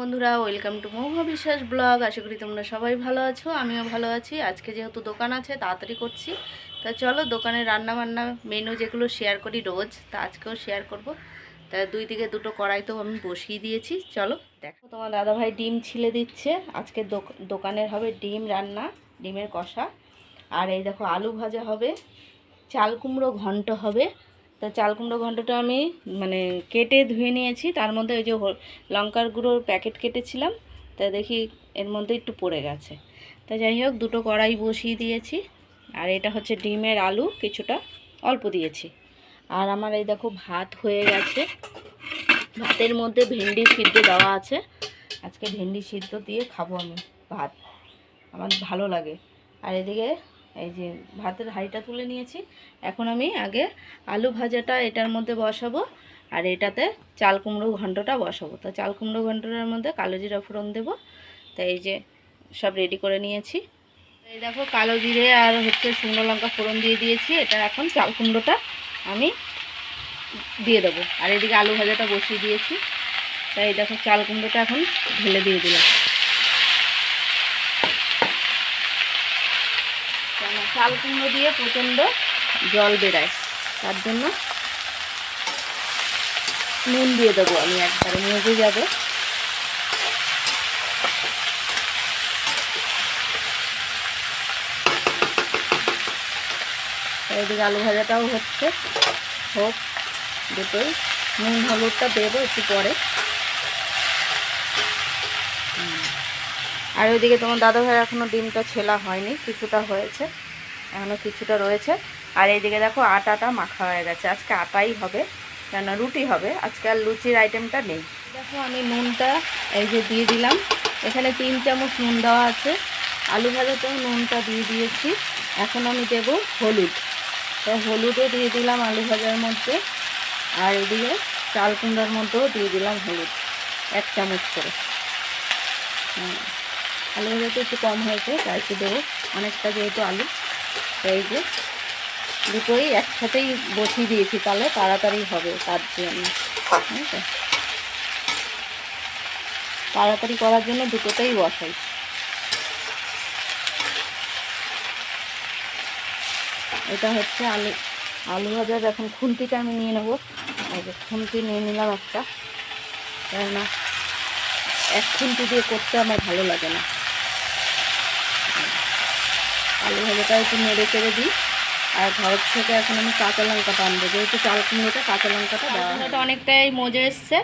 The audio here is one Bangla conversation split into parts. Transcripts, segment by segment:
বন্ধুরা ওয়েলকাম টু মৌভা বিশ্বাস ব্লগ আশা করি তোমরা সবাই ভালো আছো, আমিও ভালো আছি। আজকে যেহেতু দোকান আছে, তাড়াতাড়ি করছি। তা চলো, দোকানে রান্না বান্না মেনু যেগুলো শেয়ার করি রোজ, তা আজকেও শেয়ার করব। তা দুই দিকে দুটো কড়াই তো আমি বসিয়ে দিয়েছি। চলো, দেখো, তোমার দাদাভাই ডিম ছিলে দিচ্ছে। আজকে দোক- দোকানের হবে ডিম রান্না, ডিমের কষা। আর এই দেখো, আলু ভাজা হবে। চাল কুমড়ো ঘন্ট হবে। তা চাল কুমড়ো ঘন্টটা আমি মানে কেটে ধুয়ে নিয়েছি। তার মধ্যে ওই যে লঙ্কার গুঁড়োর প্যাকেট কেটেছিলাম। তা দেখি এর মধ্যে একটু পড়ে গেছে। তা যাই হোক, দুটো কড়াই বসিয়ে দিয়েছি। আর এটা হচ্ছে ডিমের আলু, কিছুটা অল্প দিয়েছি। আর আমার এই দেখো ভাত হয়ে গেছে। ভাতের মধ্যে ভেন্ডি সিদ্ধ দেওয়া আছে। আজকে ভেন্ডি সিদ্ধ দিয়ে খাব আমি ভাত। আমার ভালো লাগে। আর এদিকে এই যে ভাতের হাঁড়িটা তুলে নিয়েছি। এখন আমি আগে আলু ভাজাটা এটার মধ্যে বসাবো আর এটাতে চাল কুমড়ো ঘন্টটা বসাবো। তো চাল কুমড়ো ঘন্টটার মধ্যে কালো জিরা ফোড়ন দেবো। তো এই যে সব রেডি করে নিয়েছি। এই দেখো কালো জিরে আর হচ্ছে শুকনো লঙ্কা ফোড়ন দিয়ে দিয়েছি। এটা এখন চাল কুমড়োটা আমি দিয়ে দেবো। আর এদিকে আলু ভাজাটা বসিয়ে দিয়েছি। তাই দেখো চাল কুমড়োটা এখন ঢেলে দিয়ে দিলাম। চাল কুমড়ো দিয়ে প্রচণ্ড জল বেরায়। তার জন্য নুন দিয়ে দেবো আমি একবারে, মজে যাবে। এদিকে আলু ভাজাটাও হচ্ছে। হোক, দুটোই। নুন, হলুদটা দেবো একটু পরে। আর ওইদিকে তোমার দাদা ভাই এখনও ডিমটা ছেলা হয়নি, কিছুটা হয়েছে। এখনও কিছুটা রয়েছে। আর এইদিকে দেখো আটাটা মাখা হয়ে গেছে। আজকে আটাই হবে, কেন রুটি হবে। আজকে আর লুচির আইটেমটা নেই। দেখো, আমি নুনটা এই যে দিয়ে দিলাম। এখানে তিন চামচ নুন দেওয়া আছে। আলু ভাজাতেও নুনটা দিয়ে দিয়েছি। এখন আমি দেব হলুদ। তো হলুদও দিয়ে দিলাম আলু ভাজার মধ্যে। আর এদিকে চাল কুমড়ার মধ্যেও দিয়ে দিলাম হলুদ, এক চামচ করে। আলু ভাজাতে একটু কম হয়েছে, তাই একটু দেবো। অনেকটা যেহেতু আলু। এই যে, দুটোই একসাথেই বসিয়ে দিয়েছি, তাহলে তাড়াতাড়ি হবে তার জন্য। তাড়াতাড়ি করার জন্য দুটোতেই বসাই। এটা হচ্ছে আলু আলু ভাজার এখন খুন্তিটা আমি নিয়ে নেব খুন্তি নিয়ে নিলাম একটা। কেননা এক খুন্তি দিয়ে করতে আমার ভালো লাগে না। আলু ভাজাটা একটু নেড়ে চেড়ে দিই। আর ঘর থেকে এখন আমি কাঁচা লঙ্কাটা আনব। যেহেতু চাল কুমড়োটা কাঁচা লঙ্কাটা দেওয়া হয়। অনেকটাই মজে এসছে,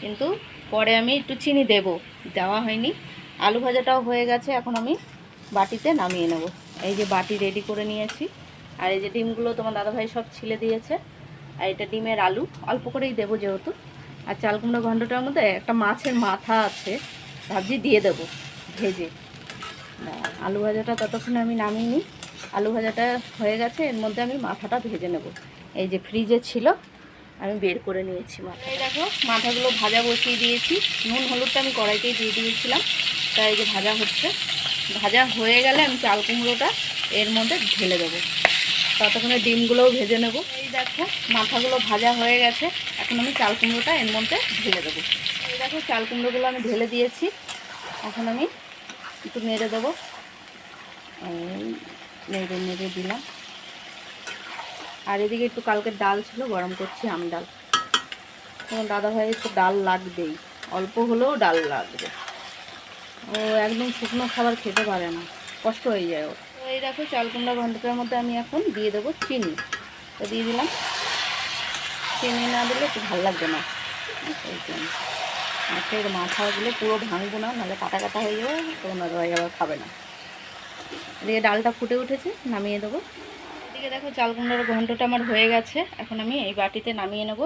কিন্তু পরে আমি একটু চিনি দেব। দেওয়া হয়নি। আলু ভাজাটাও হয়ে গেছে, এখন আমি বাটিতে নামিয়ে নেব। এই যে বাটি রেডি করে নিয়েছি। আর এই যে ডিমগুলো তোমার দাদাভাই সব ছিলে দিয়েছে, আর এটা ডিমের আলু। অল্প করেই দেবো যেহেতু। আর চাল কুমড়ো ঘন্টটার মধ্যে একটা মাছের মাথা আছে, ভাবছি দিয়ে দেবো, ভেজে। আলু ভাজাটা ততক্ষণে আমি নামিয়ে নিই। আলু ভাজাটা হয়ে গেছে, এর মধ্যে আমি মাথাটা ভেজে নেব। এই যে ফ্রিজে ছিল, আমি বের করে নিয়েছি মাথা এই দেখো, মাথাগুলো ভাজা বসিয়ে দিয়েছি। নুন, হলুদটা আমি কড়াইতেই দিয়ে দিয়েছিলাম। তাই যে ভাজা হচ্ছে। ভাজা হয়ে গেলে আমি চাল কুমড়োটা এর মধ্যে ঢেলে দেবো। ততক্ষণে ডিমগুলোও ভেজে নেব। এই দেখো, মাথাগুলো ভাজা হয়ে গেছে। এখন আমি চাল কুমড়োটা এর মধ্যে ঢেলে দেবো। এই দেখো, চাল কুমড়োগুলো আমি ঢেলে দিয়েছি। এখন আমি একটু নেড়ে দেবো। নেড়ে নেড়ে দিলাম। আর এদিকে একটু কালকে ডাল ছিল, গরম করছি আম ডাল। তোমার দাদাভাই একটু ডাল লাগবেই, অল্প হলেও ডাল লাগবে। ও একদম শুকনো খাবার খেতে পারে না, কষ্ট হয়ে যায় ওর। তো এই দেখো চাল কুমড়া ঘন্টাটার মধ্যে আমি এখন দিয়ে দেবো চিনি। তো দিয়ে দিলাম। চিনি না দিলে একটু ভালো লাগবে না। এই জন্য মাছের মাথাগুলো পুরো ভাঙবো না, নাহলে কাটা কাটা হয়ে যাবে তোমার দাদাভাই আবার খাবে না। এদিকে ডালটা ফুটে উঠেছে, নামিয়ে দেবো। এদিকে দেখো চাল কুমড়োর ঘন্টটা আমার হয়ে গেছে, এখন আমি এই বাটিতে নামিয়ে নেব।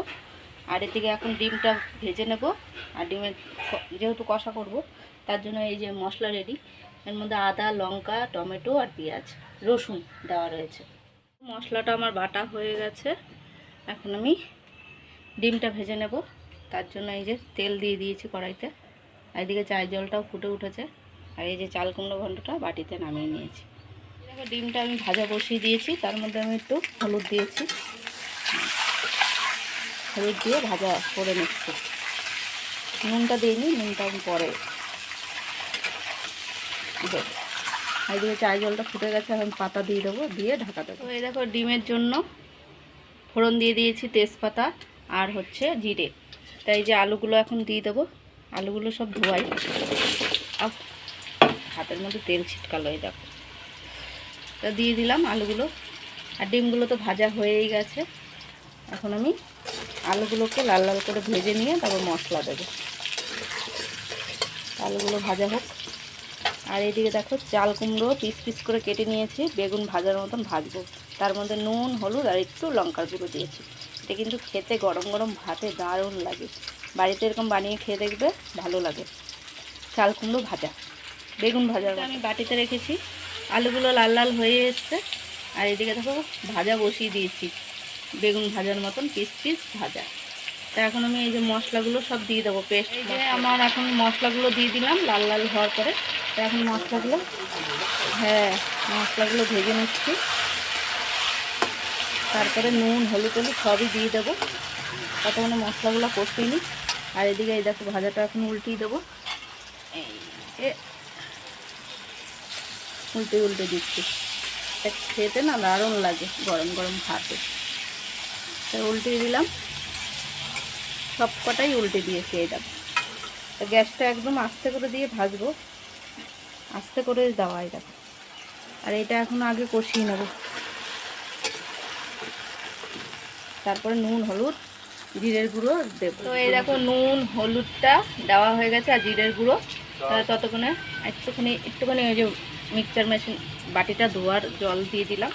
আর এদিকে এখন ডিমটা ভেজে নেব, আর ডিমের যেহেতু কষা করব, তার জন্য এই যে মশলা রেডি এর মধ্যে আদা, লঙ্কা, টমেটো আর পেঁয়াজ, রসুন দেওয়া রয়েছে। মশলাটা আমার বাটা হয়ে গেছে, এখন আমি ডিমটা ভেজে নেব। তার জন্য এই যে তেল দিয়ে দিয়েছি কড়াইতে। এদিকে চায়ের জলটাও ফুটে উঠেছে। আর এই যে চাল কুমড়ো ঘন্টটা বাটিতে নামিয়ে নিয়েছি। দেখো ডিমটা আমি ভাজা বসিয়ে দিয়েছি। তার মধ্যে আমি একটু হলুদ দিয়েছি। হলুদ দিয়ে ভাজা করে নিচ্ছি। নুনটা দিইনি নুনটা আমি পরে এদিকে চাই জলটা ফুটে গেছে, এখন পাতা দিয়ে দেবো, দিয়ে ঢাকা দেবো। এই দেখো, ডিমের জন্য ফোড়ন দিয়ে দিয়েছি তেজপাতা আর হচ্ছে জিরে। তাই যে আলুগুলো এখন দিয়ে দেবো। আলুগুলো সব ধোয়াই। হাতের মধ্যে তেল ছিটকালো এই দেখো। তা দিয়ে দিলাম আলুগুলো। আর ডিমগুলো তো ভাজা হয়েই গেছে। এখন আমি আলুগুলোকে লাল লাল করে ভেজে নিয়ে তারপর মশলা দেবো। আলুগুলো ভাজা হোক। আর এদিকে দেখো চাল কুমড়ো পিস পিস করে কেটে নিয়েছি। বেগুন ভাজার মতন ভাজবো। তার মধ্যে নুন, হলুদ আর একটু লঙ্কার গুঁড়ো দিয়েছি। এটা কিন্তু খেতে গরম গরম ভাতে দারুণ লাগে। বাড়িতে এরকম বানিয়ে খেয়ে দেখবে ভালো লাগে। চাল কুমড়ো ভাজা বেগুন ভাজা আমি বাটিতে রেখেছি। আলুগুলো লাল লাল হয়ে এসছে। আর এদিকে দেখো ভাজা বসিয়ে দিয়েছি। বেগুন ভাজার মতন পিস পিস ভাজা। তা এখন আমি এই যে মশলাগুলো সব দিয়ে দেবো পেস্ট এই যে আমার এখন মশলাগুলো দিয়ে দিলাম লাল লাল হওয়ার পরে। তা এখন মশলাগুলো হ্যাঁ মশলাগুলো ভেজে নিচ্ছি। তারপরে নুন, হলুদ হলুদ সবই দিয়ে দেবো। ততক্ষণে মশলাগুলো কষিয়ে নিই। আর এদিকে এই দেখো ভাজাটা এখন উল্টিয়ে দেবো। উল্টে উল্টে দিচ্ছি। খেতে না দারুণ লাগে গরম গরম ভাতে। তা উল্টে দিলাম। সব কটাই উল্টে দিয়েছি এই দেখো। গ্যাসটা একদম আস্তে করে দিয়ে ভাজবো। আস্তে করে দেওয়া এই দেখো। আর এটা এখন আগে কষিয়ে নেব। তারপরে নুন, হলুদ, জিরের গুঁড়ো দেবো। তো এই দেখো নুন, হলুদটা দেওয়া হয়ে গেছে আর জিরের গুঁড়ো। ততক্ষণে একটুখানি একটুখানি ওই যে মিক্সচার মেশিন বাটিটা ধোয়ার জল দিয়ে দিলাম।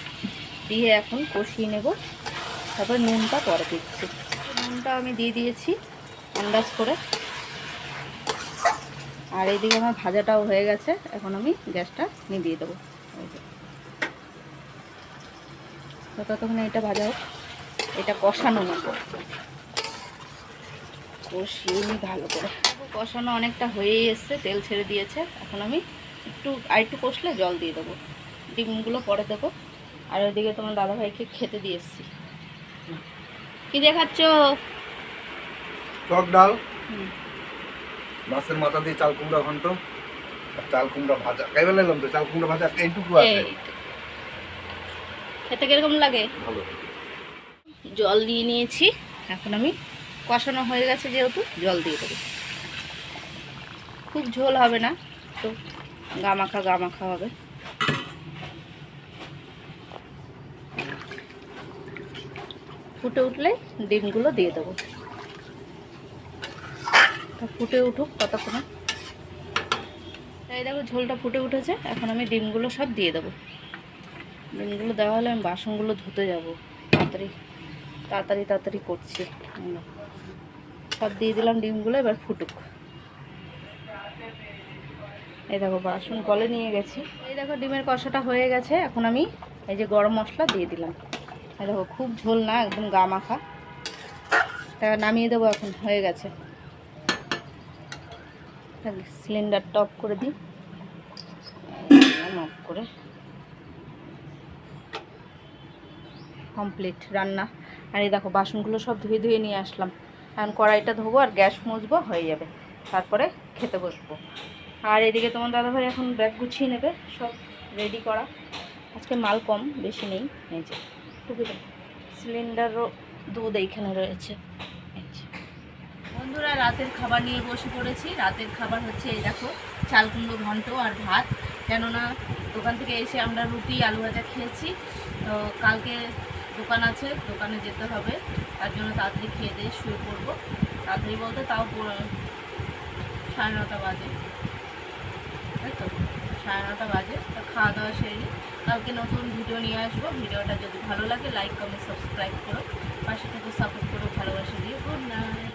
দিয়ে এখন কষিয়ে নেব। তারপর নুনটা পরে দিচ্ছি। নুনটা আমি দিয়ে দিয়েছি আন্দাজ করে। আর এইদিকে আমার ভাজাটাও হয়ে গেছে। এখন আমি গ্যাসটা নিভিয়ে দেবো। তো ততক্ষণে এটা ভাজা হোক। এটা কষানো নেব কষিয়ে নিই ভালো করে। কষানো অনেকটা হয়েই এসছে তেল ছেড়ে দিয়েছে। এখন আমি একটু আর একটু কষলে জল দিয়ে দেবো। ডিমগুলো পরে দেবো। আর ওইদিকে তোমার দাদাভাইকে খেতে দিয়ে এসছি। কি দেখাচ্ছ? টক ডাল। মাছের মাথা দিয়ে চাল কুমড়া ঘন্ট। আর চাল কুমড়া ভাজা। খাইবে লাগলাম তো? চাল কুমড়া ভাজা এইটুকু আছে। খেতে কীরকম লাগে? ভালো জল দিয়ে নিয়েছি। এখন আমি কষানো হয়ে গেছে যেহেতু, জল দিয়ে দেবো। খুব ঝোল হবে না, তো গামাখা গামাখা হবে। ফুটে উঠলে ডিমগুলো দিয়ে দেবো। ফুটে উঠুক ততক্ষণে। তাই দেখো ঝোলটা ফুটে উঠেছে, এখন আমি ডিমগুলো সব দিয়ে দেবো। ডিমগুলো দেওয়া হলে আমি বাসনগুলো ধুতে যাব, তাড়াতাড়ি। তাড়াতাড়ি তাড়াতাড়ি করছি। সব দিয়ে দিলাম ডিমগুলো, এবার ফুটুক। এই দেখো, বাসন কলে নিয়ে গেছি। এই দেখো, ডিমের কষাটা হয়ে গেছে। এখন আমি এই যে গরম মশলা দিয়ে দিলাম। এই দেখো, খুব ঝোল না, একদম গা মাখা। তা নামিয়ে দেবো এখন, হয়ে গেছে। সিলিন্ডার টপ করে দিই। অফ করে। কমপ্লিট রান্না। আর এই দেখো, বাসনগুলো সব ধুয়ে ধুয়ে নিয়ে আসলাম। এখন কড়াইটা ধোবো আর গ্যাস মুছবো, হয়ে যাবে। তারপরে খেতে বসবো। আর এদিকে তোমার দাদাভাই এখন ব্যাগ গুছিয়ে নেবে, সব রেডি করা। আজকে মাল কম, বেশি নেই। এই যে টুকুটা সিলিন্ডারও দুধ এইখানে রয়েছে। বন্ধুরা, রাতের খাবার নিয়ে বসে পড়েছি। রাতের খাবার হচ্ছে এই দেখো চাল কুমড়ো ঘন্ট আর ভাত। কেননা, দোকান থেকে এসে আমরা রুটি, আলু ভাজা খেয়েছি। তো কালকে দোকান আছে, দোকানে যেতে হবে। তার জন্য তাড়াতাড়ি খেয়ে দিয়ে শুয়ে পড়ব। তাড়াতাড়ি বলতে তাও সাড়ে নটা বাজে। তাই তো? সাড়ে নটা বাজে, তো খাওয়া দাওয়া সেরে কালকে নতুন ভিডিও নিয়ে আসব। ভিডিওটা যদি ভালো লাগে লাইক কমেন্ট সাবস্ক্রাইব করো। পাশে থেকে সাপোর্ট করো, ভালোবাসা দিয়ে। Good night